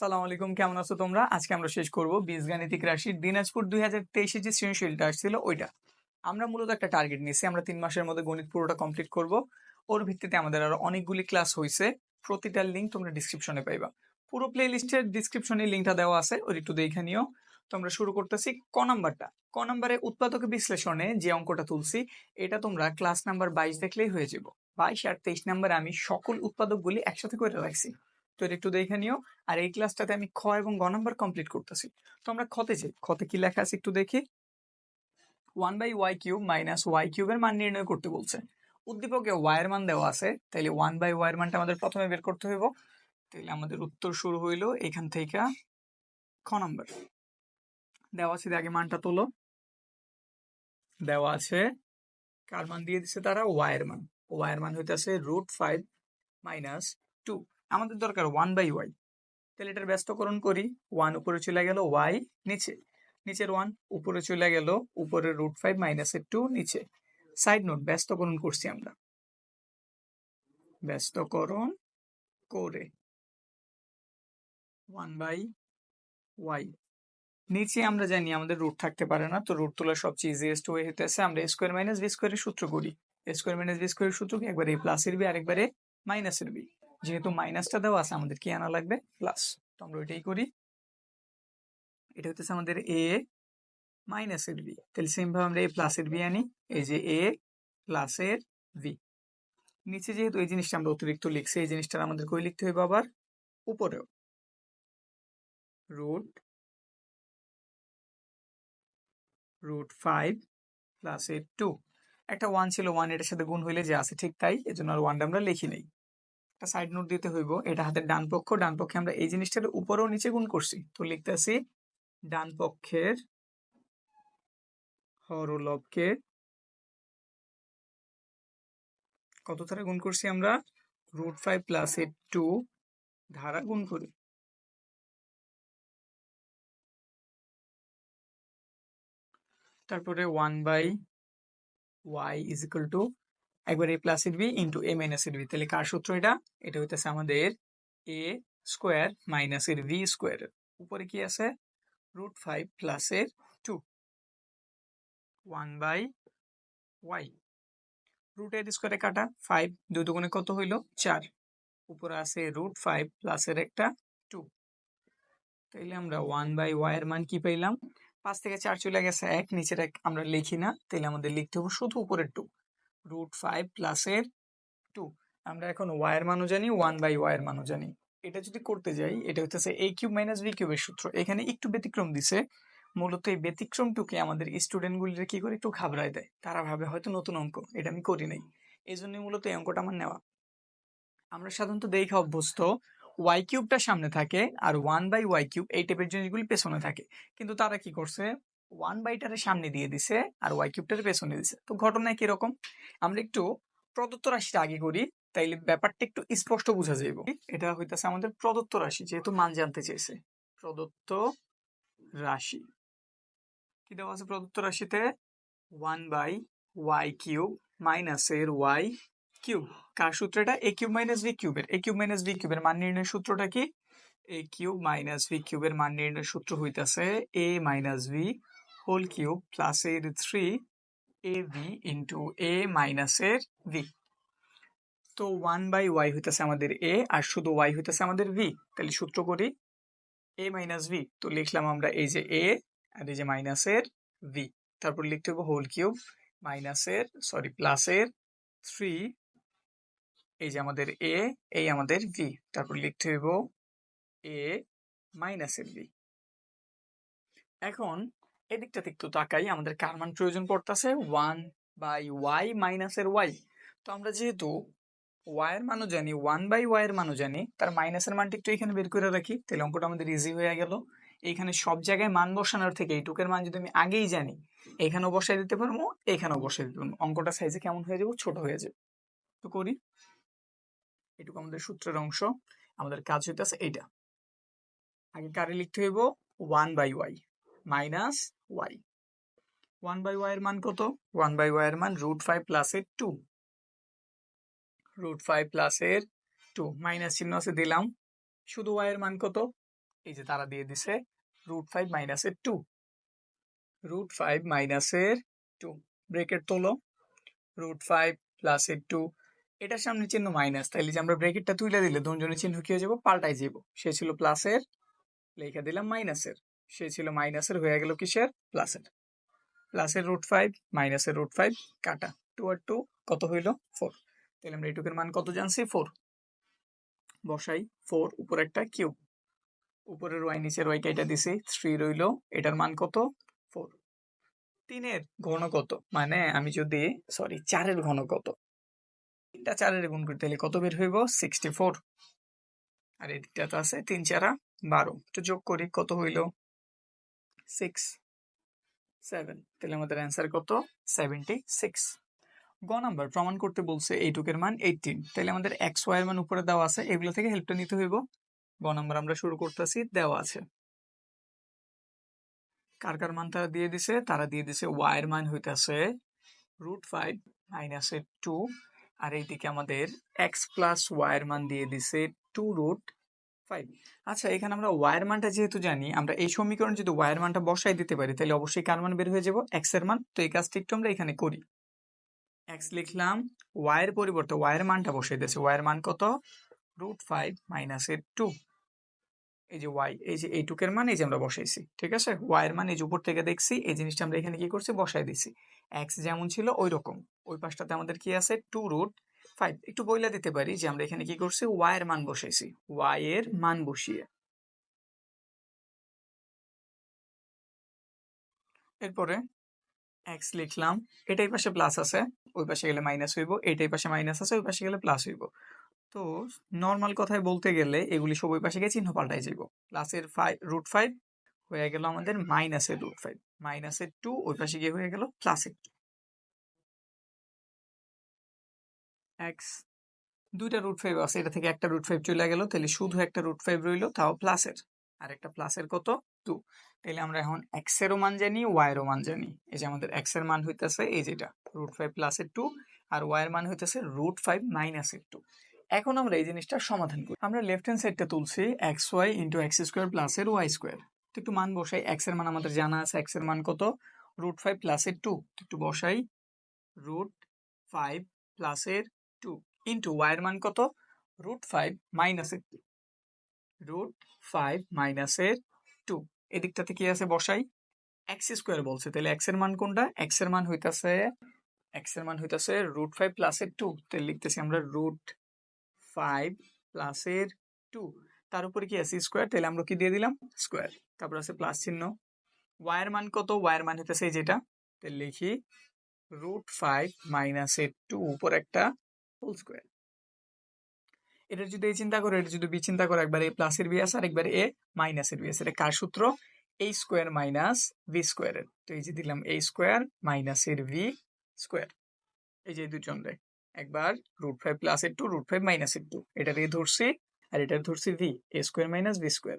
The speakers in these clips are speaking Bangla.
সালাম আলাইকুম, কেমন আছো তোমরা? আজকে আমরা শেষ করব বীজগাণিতিক রাশির দিনাজপুর দুই হাজার তেইশে যে সৃজনশীলটা আসছিল ওইটা। আমরা মূলত একটা টার্গেট নিয়েছি, আমরা তিন মাসের মধ্যে গণিত পুরোটা কমপ্লিট করব। ওর ভিত্তিতে আমাদের আরও অনেকগুলি ক্লাস হয়েছে প্রতিটার লিঙ্ক তোমরা ডিসক্রিপশনে পাইবা। পুরো প্লে লিস্টের ডিসক্রিপশনে লিঙ্কটা দেওয়া আছে, ওর একটু দেখে নিও। তো আমরা শুরু করতেছি ক নাম্বারটা। ক নাম্বারে উৎপাদক বিশ্লেষণে যে অঙ্কটা তুলছি, এটা তোমরা ক্লাস নাম্বার বাইশ দেখলেই হয়ে যাব। বাইশ আর তেইশ নাম্বারে আমি সকল উৎপাদকগুলি একসাথে করে রাখছি। তো এটা একটু দেখে নিও। আর এই ক্লাসটাতে আমি খ এবং গ নাম্বার কমপ্লিট করতেছি। তো আমরা খতে যাই। খতে কি লেখা আছে একটু দেখি। One by Y cube minus Y কিউবের মান নির্ণয় করতে বলছে। উদ্দীপকে ওয়াই এর মান দেওয়া আছে। তাইলে ওয়ান বাই ওয়াই এর মানটা আমাদের প্রথমে বের করতে হইব। তাইলে আমাদের উত্তর শুরু হইল এখান থেকে খ নাম্বার দেওয়া আছে, আগে মানটা তোলো। দেওয়া আছে, কার মান দিয়ে দিছে তারা? ওয়াই এর মান। ওয়াই এর মান হইতেছে রুট ফাইভ মাইনাস টু আমাদের দরকার ওয়ান বাই ওয়াই তাহলে এটার ব্যস্তকরণ করি। ওয়ান উপরে চলে গেল ওয়াই নিচে। নিচের ওয়ান উপরে চলে গেল উপরের রুট ফাইভ মাইনাসের টু নিচে। সাইড নোট ব্যস্তকরণ করছি আমরা। ব্যস্তকরণ করে। ওয়ান বাই ওয়াই নিচে আমরা জানি আমাদের রুট থাকতে পারে না, তো রুট তোলার সবচেয়ে ইজিয়েস্ট ওয়ে হইতেছে আমরা স্কোয়ার মাইনাস বি স্কোয়ারের সূত্র করি। স্কোয়ার মাইনাস বি স্কোয়ারের সূত্র কি? একবারে প্লাসের বি আরেকবারে মাইনাসের বি যেহেতু মাইনাসটা দেওয়া আছে আমাদের কি আনা লাগবে প্লাস তো আমরা ওইটাই করি। এটা হচ্ছে আমাদের এ মাইনাসের বি তাহলে সেম ভাবে আমরা এ প্লাসের বি আনি। এই যে এ প্লাসের ভি নিচে যেহেতু এই জিনিসটা আমরা অতিরিক্ত লিখছি, এই জিনিসটা আমাদের কই লিখতে হবে আবার উপরেও। রুট রুট ফাইভ প্লাস এ টু একটা ওয়ান ছিল ওয়ান এটার সাথে গুণ হইলে যে আছে ঠিক তাই, এজন্য আর ওয়ানটা আমরা লিখি নেই। একটা সাইড নোট দিতে হইব, এটা হাতের ডান পক্ষ। ডান পক্ষে আমরা এই জিনিসটার উপরেও নিচে গুণ করছি। তো লিখতে লিখতেছি, ডান পক্ষের হরলবকে কত ধারা গুণ করছি আমরা? রুট ফাইভ প্লাস এ টু ধারা গুণ করি। তারপরে one by Y is two একবার এ প্লাস এর বি ইন্টু এ মাইনাস এর বি তাহলে কার সূত্র এটা? এটা হইতেছে আমাদের এ স্কোয়ার মাইনাস এর ভি স্কোয়ার উপরে কি আছে? রুট ফাইভ প্লাস এর two one by Y root এর স্কোয়ারে কাটা। ফাইভ দুই দুগুণে কত হইল? চার। উপরে আছে রুট ফাইভ প্লাস এর একটা টু তাইলে আমরা ওয়ান বাই ওয়াই এর মান কি পাইলাম? পাঁচ থেকে চার চলে গেছে এক, নিচের এক আমরা লিখি না। তাহলে আমাদের লিখতে হবে শুধু উপরের টু রুট ফাইভ প্লাসের টু আমরা এখন ওয়াই এর মানও জানি ওয়ান বাই ওয়াই এর মানও জানি। এটা যদি করতে যাই, এটা হচ্ছে এ কিউব মাইনাস বি কিউবের সূত্র। এখানে একটু ব্যতিক্রম দিছে। মূলত এই ব্যতিক্রমটুকে আমাদের স্টুডেন্টগুলির কি করে একটু ঘাবড়ায় দেয়। তারা ভাবে হয়তো নতুন অঙ্ক, এটা আমি করি নাই। এই জন্য মূলত এই অঙ্কটা আমার নেওয়া। আমরা সাধারণত দেখে অভ্যস্ত ওয়াই কিউবটা সামনে থাকে আর ওয়ান বাই ওয়াই কিউব এই টাইপের জিনিসগুলি পেছনে থাকে। কিন্তু তারা কি করছে? ওয়ান বাইটারে সামনে দিয়ে দিছে আর ওয়াই কিউবটারে পেছনে দিছে। তো ঘটনায় কীরকম আমরা একটু প্রদত্ত রাশিটা আগে করি, তাইলে ব্যাপারটা একটু স্পষ্ট বোঝা যাইব। এটা হইতাছে আমাদের প্রদত্ত রাশি, যেহেতু মান জানতে চেয়েছে প্রদত্ত রাশি। কি দেওয়া আছে প্রদত্ত রাশিতে? One by Y cube minus এর ওয়াই কিউব। কার সূত্রটা? এ কিউব মাইনাস ভি কিউবের। এ কিউব মাইনাস ভি কিউবের মান নির্ণয়ের সূত্রটা কি? এ কিউব মাইনাস ভি কিউবের মান নির্ণয়ের সূত্র হইতাছে A minus B whole cube plus এর three A B into A মাইনাসের ভি তো ওয়ান বাই ওয়াই হইতেছে আমাদের এ আর শুধু ওয়াই হইতেছে আমাদের ভি তাহলে সূত্র করি এ মাইনাস ভি তো লিখলাম আমরা এই যে এ আর এই যে মাইনাসের ভি তারপর লিখতে হবে হোল কিউব মাইনাসের সরি প্লাসের থ্রি এই যে আমাদের এ এই আমাদের ভি তারপর লিখতে হইব এ মাইনাসের ভি এখন এদিকটাতে একটু তাকাই, আমাদের কার মান প্রয়োজন পড়তেছে? ওয়ান বাই ওয়াই মাইনাসের ওয়াই। তো আমরা যেহেতু ওয়াই এর মানও জানি, ওয়ান বাই ওয়াই এর মানও জানি, তার মাইনাসের মানটি একটু এখানে বের করে রাখি। তাহলে অঙ্কটা আমাদের ইজি হয়ে গেল। এইখানে সব জায়গায় মান বসানোর থেকে এইটুকের মান যদি আমি আগেই জানি, এখানেও বসাই দিতে পারব, এখানেও বসাই দিতে পারব। অঙ্কটা সাইজে কেমন হয়ে যাব, ছোট হয়ে যাবে। তো করি। এটুকু আমাদের সূত্রের অংশ। আমাদের কাজ হইতেছে এইটা। আগে কারে লিখতে হইব? One by Y. Minus Y one by Y এর মান কত? ওয়ান বাই ওয়াই মান রুট ফাইভ প্লাসের টু রুট ফাইভ প্লাসের টু মাইনাস চিহ্ন আছে দিলাম। শুধু ওয়াই এর মান কত? এই যে তারা দিয়ে দিছে রুট ফাইভ মাইনাসের টু রুট ফাইভ মাইনাসের টু ব্রেকেট তোলো। রুট ফাইভ প্লাসের টু এটার সামনে চিহ্ন মাইনাস তাইলে যে আমরা ব্রেকেটটা তুলে দিলে দুজনের চিহ্ন কি হয়ে যাব? পাল্টাই যাব সে ছিল প্লাসের লেখা দিলাম মাইনাসের সে ছিল মাইনাসের হয়ে গেল কিসের? প্লাসের প্লাসের রুট ফাইভ মাইনাসের রুট ফাইভ কাটা। টু আর টু কত হইল? ফোর তাহলে আমরা এটুকের মান কত জানছি? ফোর বসাই ফোর উপর একটা কিউব উপরের ওয়াই নিচের ওয়াই কেটে দিছি থ্রি রইল, এটার মান কত? ফোর তিনের ঘন কত? মানে আমি যদি সরি চারের ঘন কত? তিনটা চারের গুণ করতে হলে কত বের হইব? সিক্সটি ফোর আর এদিকটা তো আছে তিন চারা বারো। তো যোগ করি, কত হইল? সিক্স সেভেন তাহলে আমাদের অ্যান্সার কত? সেভেন্টি সিক্স গ নাম্বার প্রমাণ করতে বলছে এইটুকের মান এইটিন তাহলে আমাদের এক্স ওয়াই মান উপরে দেওয়া আছে, এগুলো থেকে হেল্পটা নিতে হইব। গ নাম্বার আমরা শুরু করতেছি, দেওয়া আছে। কার কার মান তারা দিয়ে দিছে? তারা দিয়ে দিছে ওয়াই মান হইতাছে রুট ফাইভ মাইনাস টু আর এইদিকে আমাদের এক্স প্লাস ওয়াই মান দিয়ে দিছে টু রুট ফাইভ আচ্ছা এখানে আমরা ওয়াই এর মানটা যেহেতু জানি, আমরা এই সমীকরণ যদি ওয়াই এর মানটা বসাই দিতে পারি, তাহলে অবশ্যই কার মান বের হয়ে যাব? এক্সের মান। তো এই কাজটা একটু আমরা এখানে করি। এক্স লিখলাম ওয়াই এর পরিবর্তে ওয়াই এর মানটা বসাই দিয়েছে। ওয়াই এর মান কত? রুট ফাইভ মাইনাস এর টু এই যে ওয়াই এই যে এইটুকের মান এই যে আমরা বসাইছি, ঠিক আছে? ওয়াই এর মান এই যে উপর থেকে দেখছি, এই জিনিসটা আমরা এখানে কি করছি? বসাই দিছি এক্স যেমন ছিল ওই রকম ওই পাশটাতে আমাদের কি আছে? টু রুট ফাইভ একটু বইলা দিতে পারি যে আমরা এখানে কি করছি? ওয়াই এর মান বসাইছি। ওয়াই এর মান বসিয়ে। এরপরে এক্স লিখলাম, এটাই পাশে প্লাস আছে, ওই পাশে গেলে মাইনাস হইব, এটাই পাশে মাইনাস আছে, ওই পাশে গেলে প্লাস হইব। তো নর্মাল কথায় বলতে গেলে এগুলি সব ওই পাশে গিয়ে চিহ্ন পাল্টাই যাব প্লাসের ফাইভ রুট ফাইভ হয়ে গেল আমাদের মাইনাসের রুট ফাইভ মাইনাসের টু ওই পাশে গিয়ে হয়ে গেল প্লাসের টু এক্স দুইটা রুট ফাইভ আছে, এটা থেকে একটা রুট ফাইভ চলে গেল, তাহলে শুধু একটা রুট ফাইভ রইল, তাও প্লাসের আর একটা প্লাসের কত? টু তাহলে আমরা এখন এক্স এরও মান জানি ওয়াই এরও মান জানি। এই যে আমাদের এক্সের মান হইতেছে, এই যেটা রুট ফাইভ প্লাসের টু আর ওয়াই এর মান হইতেছে রুট ফাইভ মাইনাসের টু এখন আমরা এই জিনিসটা সমাধান করি। আমরা লেফট হ্যান্ড সাইডটা তুলছি X Y into X square প্লাসের ওয়াই স্কোয়ার তো একটু মান বসাই এক্সের মান আমাদের জানা আছে এক্সের মান কত? রুট ফাইভ প্লাসের টু একটু বসাই রুট ফাইভ প্লাসের ইন্টু ওয়াই এর মান কত? রুট ফাইভ মাইনাসের টু রুট ফাইভ মাইনাসের টু এদিকটাতে কি আছে বসাই? এক্স স্কোয়ার বলছে। তাহলে এক্সের মান কোনটা? এক্সের মান হইতাছে এক্সের মান হইতাছে রুট ফাইভ প্লাস এর টু তাহলে লিখতেছি আমরা রুট ফাইভ প্লাসের টু তার উপরে কি আছে? স্কোয়ার তাহলে আমরা কি দিয়ে দিলাম? স্কোয়ার তারপর আছে প্লাস চিহ্ন। ওয়াই এর মান কত? ওয়াই এর মান হইতেছে যেটা। তাহলে লিখি রুট ফাইভ মাইনাসের টু উপর একটা হোল স্কোয়ার এটা যদি এই চিন্তা করো, এটা যদি বি চিন্তা করো, একবার এ প্লাসের বি আছে আর একবার এ মাইনাসের বি আছে এটা কার সূত্র? এ স্কোয়ার মাইনাস ভি স্কোয়ারের তো এই যে দিলাম এ স্কোয়ার মাইনাসের ভি স্কোয়ার এই যে দুজন রে। একবার রুট ফাইভ প্লাসের টু রুট ফাইভ মাইনাসের টু এটা এ ধরছি আর এটা ধরছি B A square minus B square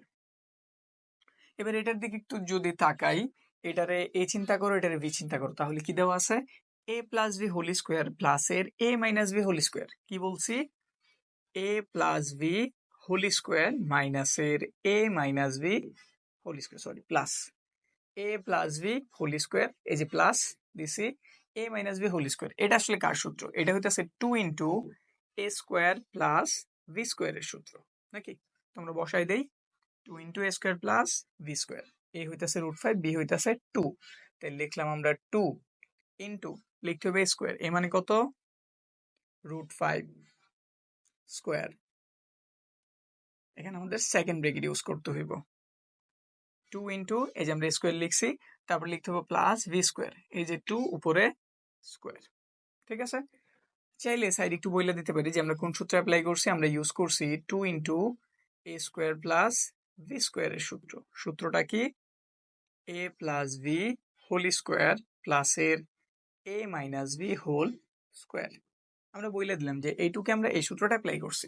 এবার এটার দিকে একটু যদি তাকাই, এটারে এ চিন্তা করো, এটারে ভি চিন্তা করো, তাহলে কি দেওয়া আছে? A plus B whole square প্লাসের A minus B whole square কি বলছি? A plus B whole square মাইনাসের A minus B whole square sorry plus A plus B whole square এই যে প্লাস দিছি A minus B whole square এটা আসলে কার সূত্র? এটা হইতেছে two into A square plus B স্কোয়ারের সূত্র, নাকি? তোমরা বসাই দেই two into A square plus B square A হইতেছে রুট ফাইভ বি হইতেছে টু তাই লিখলাম আমরা টু ইন্টু লিখতে হবে স্কোয়ার এ মানে কত? রুট ফাইভ স্কোয়ার এখানে আমাদের সেকেন্ড ব্রেকেট ইউজ করতে হইব। টু ইন্টু এই যে আমরা স্কোয়ার লিখছি, তারপর লিখতে হবে প্লাস ভি স্কোয়ার এই যে টু উপরে স্কোয়ার ঠিক আছে? চাইলে সাইড একটু বইলে দিতে পারি যে আমরা কোন সূত্র অ্যাপ্লাই করছি, আমরা ইউজ করছি two into A square plus B স্কোয়ারের সূত্র। সূত্রটা কি? A plus B whole square প্লাসের A minus B whole square আমরা বইলে দিলাম যে এইটুকে আমরা এই সূত্রটা অ্যাপ্লাই করছি।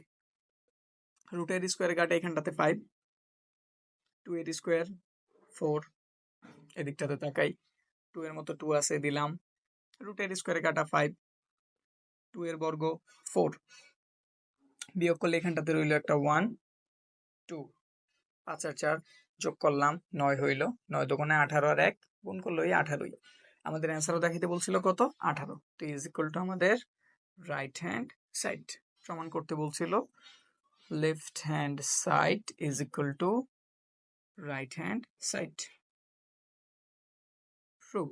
রুটের স্কোয়ার কাটে এখানটাতে ফাইভ টু এর স্কোয়ার ফোর এদিকটাতে তাকাই। টু এর মতো টু আছে, দিলাম। রুটের স্কোয়ারে কাটা ফাইভ টু এর বর্গ ফোর বিয়োগ করলে এখানটাতে রইল একটা ওয়ান টু পাঁচ আর চার যোগ করলাম, নয় হইল, নয় দোকানে আঠারো আর এক, গুণ করল এই আঠারোই। আমাদের অ্যান্সারও দেখাতে বলছিল কত? আঠারো। তো ইজ ইকুয়াল টু আমাদের রাইট হ্যান্ড সাইড প্রমাণ করতে বলছিল left hand side is equal to right hand side prove